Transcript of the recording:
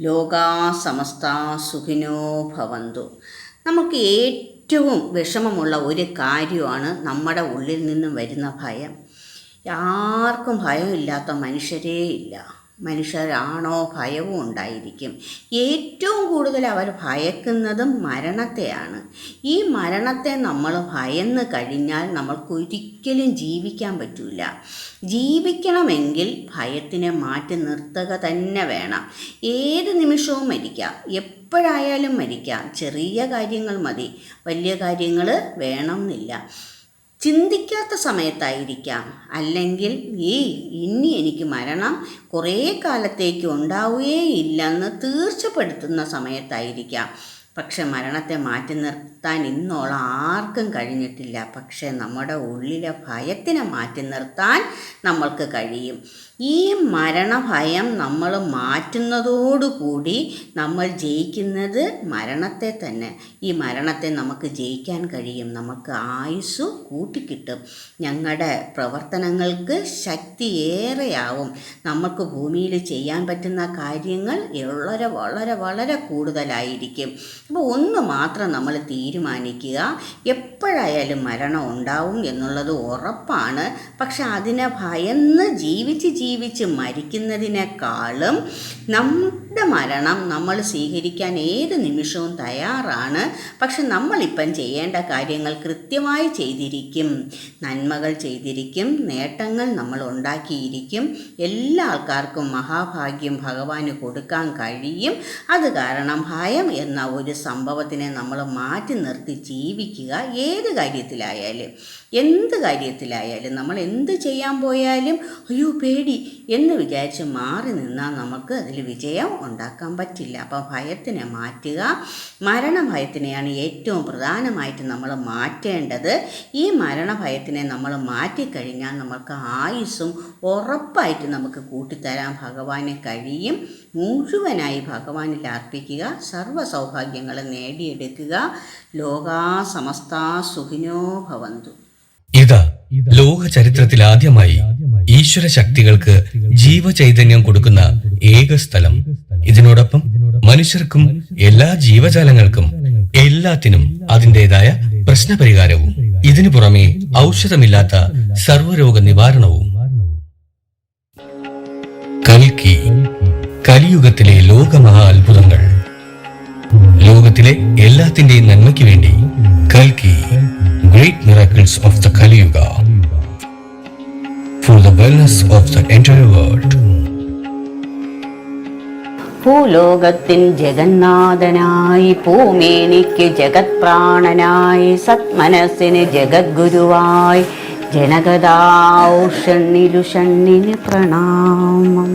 ലോകാ സമസ്ത സുഖിനോ ഭവന്തു. നമുക്ക് ഏറ്റവും വിഷമമുള്ള ഒരു കാര്യമാണ് നമ്മുടെ ഉള്ളിൽ നിന്നും വരുന്ന ഭയം. ആർക്കും ഭയമില്ലാത്ത മനുഷ്യരേ ഇല്ല മനുഷ്യരാണോ ഭയവും ഉണ്ടായിരിക്കും. ഏറ്റവും കൂടുതൽ അവർ ഭയക്കുന്നതും മരണത്തെയാണ്. ഈ മരണത്തെ നമ്മൾ ഭയന്ന് കഴിഞ്ഞാൽ നമ്മൾക്കൊരിക്കലും ജീവിക്കാൻ പറ്റില്ല ജീവിക്കണമെങ്കിൽ ഭയത്തിനെ മാറ്റി നിർത്തുക തന്നെ വേണം. ഏത് നിമിഷവും മരിക്കാം. എപ്പോഴായാലും മരിക്കാം. ചെറിയ കാര്യങ്ങൾ മതി. വലിയ കാര്യങ്ങൾ വേണമെന്നില്ല. ചിന്തിക്കാത്ത സമയത്തായിരിക്കാം. അല്ലെങ്കിൽ ഈ ഇനി എനിക്ക് മരണം കുറേ കാലത്തേക്ക് ഉണ്ടാവുകയില്ലെന്ന് തീർച്ചപ്പെടുത്തുന്ന സമയത്തായിരിക്കാം. പക്ഷെ മരണത്തെ മാറ്റി നിർത്താൻ ഇന്നോളം ആർക്കും കഴിഞ്ഞിട്ടില്ല. പക്ഷെ നമ്മുടെ ഉള്ളിലെ ഭയത്തിനെ മാറ്റി നിർത്താൻ നമ്മൾക്ക് കഴിയും. ഈ മരണഭയം നമ്മൾ മാറ്റുന്നതോടുകൂടി നമ്മൾ ജയിക്കുന്നത് മരണത്തെ തന്നെ. ഈ മരണത്തെ നമുക്ക് ജയിക്കാൻ കഴിയും. നമുക്ക് ആയുസ് കൂട്ടിക്കിട്ടും. ഞങ്ങളുടെ പ്രവർത്തനങ്ങൾക്ക് ശക്തിയേറെയാവും നമുക്ക് ഭൂമിയിൽ ചെയ്യാൻ പറ്റുന്ന കാര്യങ്ങൾ വളരെ വളരെ വളരെ കൂടുതലായിരിക്കും. അപ്പോൾ ഒന്ന് മാത്രം നമ്മൾ തീരുമാനിക്കുക. എപ്പോഴായാലും മരണം ഉണ്ടാവും എന്നുള്ളത് ഉറപ്പാണ്. പക്ഷെ അതിനെ ഭയന്ന് ജീവിച്ച് ജീവിച്ച് മരിക്കുന്നതിനേക്കാളും നമ്മുടെ മരണം നമ്മൾ സ്വീകരിക്കാൻ ഏത് നിമിഷവും തയ്യാറാണ്. പക്ഷെ നമ്മളിപ്പം ചെയ്യേണ്ട കാര്യങ്ങൾ കൃത്യമായി ചെയ്തിരിക്കും. നന്മകൾ ചെയ്തിരിക്കും. നേട്ടങ്ങൾ നമ്മൾ ഉണ്ടാക്കിയിരിക്കും. എല്ലാ ആൾക്കാർക്കും മഹാഭാഗ്യം ഭഗവാന് കൊടുക്കാൻ കഴിയും. അത് കാരണം ഭയം എന്ന ഒരു സംഭവത്തിനെ നമ്മൾ മാറ്റി നിർത്തി ജീവിക്കുക ഏത് കാര്യത്തിലായാലും. എന്ത് കാര്യത്തിലായാലും നമ്മൾ എന്ത് ചെയ്യാൻ പോയാലും അയ്യോ പേടി എന്ന് വിചാരിച്ച് മാറി നിന്നാൽ നമുക്ക് അതിൽ വിജയം ഉണ്ടാക്കാൻ പറ്റില്ല. അപ്പോൾ ഭയത്തിനെ മാറ്റുക. മരണഭയത്തിനെയാണ് ഏറ്റവും പ്രധാനമായിട്ട് നമ്മൾ മാറ്റേണ്ടത്. ഈ മരണഭയത്തിനെ നമ്മൾ മാറ്റിക്കഴിഞ്ഞാൽ നമ്മൾക്ക് ആയുസ്സും ഉറപ്പായിട്ട് നമുക്ക് കൂട്ടിത്തരാൻ ഭഗവാനെ കഴിയും. മുഴുവനായി ഭഗവാനിൽ അർപ്പിക്കുക. സർവ സൗഭാഗ്യങ്ങളും നേടിയെടുക്കുക. ലോകാ സമസ്ത സുഖിനോ ഭവന്തു. ഇതാ ലോക ചരിത്രത്തിൽ ആദ്യമായി ഈശ്വര ശക്തികൾക്ക് ജീവചൈതന്യം കൊടുക്കുന്ന ഏക സ്ഥലം. ഇതിനോടൊപ്പം മനുഷ്യർക്കും എല്ലാ ജീവജാലങ്ങൾക്കും എല്ലാത്തിനും അതിന്റെതായ പ്രശ്നപരിഹാരവും. ഇതിനു പുറമെ ഔഷധമില്ലാത്ത സർവരോഗ നിവാരണവും കൽക്കി കലിയുഗത്തിലെ ലോകമഹാ അത്ഭുതങ്ങൾ. ലോകത്തിലെ എല്ലാത്തിന്റെയും നന്മയ്ക്ക് വേണ്ടി കൽക്കി great miracles of the Kaliyuga. For the wellness of the entire ഭൂലോകത്തിൻ ജഗന്നാഥനായി പൂമേനിക്ക് ജഗത് പ്രാണനായി സത്മനസ്സിന് ജഗദ്ഗുരുവായി ജനകദാഷണ്ണിലു ഷണ്ണിന് പ്രണാമം.